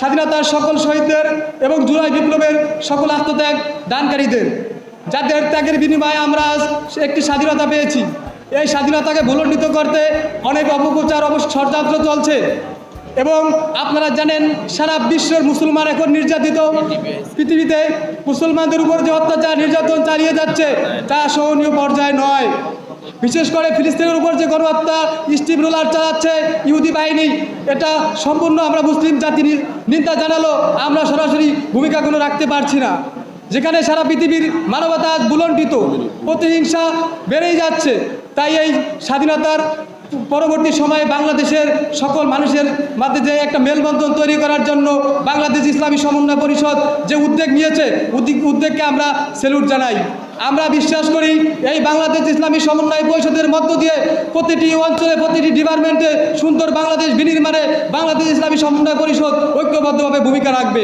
স্বাধীনতার সকল শহীদদের এবং জুলাই বিপ্লবের সকল আত্মত্যাগ দানকারীদের। যাদের ত্যাগের বিনিময়ে আমরা আজ একটি স্বাধীনতা পেয়েছি। এই স্বাধীনতাকে ভুলণ্ডিত করতে অনেক অপপ্রচার ষড়যন্ত্র চলছে। এবং আপনারা জানেন, সারা বিশ্বের মুসলমান এখন নির্যাতিত। পৃথিবীতে মুসলমানদের উপর যে অত্যাচার, নির্যাতন চালিয়ে যাচ্ছে, তা সহনীয় পর্যায়ে নয়। বিশেষ করে ফিলিস্তিনের উপর যে গণহত্যা স্টিভ রোলার চালাচ্ছে, ইহুদি বাহিনী, এটা সম্পূর্ণ আমরা মুসলিম জাতি নি- নিন্দা জানালো আমরা সরাসরি ভূমিকা কোনো রাখতে পারছি না। যেখানে সারা পৃথিবীর মানবতা আজ বুলণ্ডিত প্রতিহিংসা বেড়েই যাচ্ছে। তাই এই স্বাধীনতার পরবর্তী সময়ে বাংলাদেশের সকল মানুষের মধ্যে যে একটা মেলবন্ধন তৈরি করার জন্য বাংলাদেশ ইসলামী সমন্বয় পরিষদ যে উদ্যোগ নিয়েছে, উদ্যোগ- উদ্যোগকে আমরা স্যালুট জানাই। আমরা বিশ্বাস করি এই বাংলাদেশ ইসলামী সমন্বয় পরিষদের মধ্য দিয়ে প্রতিটি অঞ্চলে, প্রতিটি ডিপার্টমেন্টে সুন্দর বাংলাদেশ বিনির্মাণে বাংলাদেশ ইসলামী সমন্বয় পরিষদ ঐক্যবদ্ধভাবে ভূমিকা রাখবে।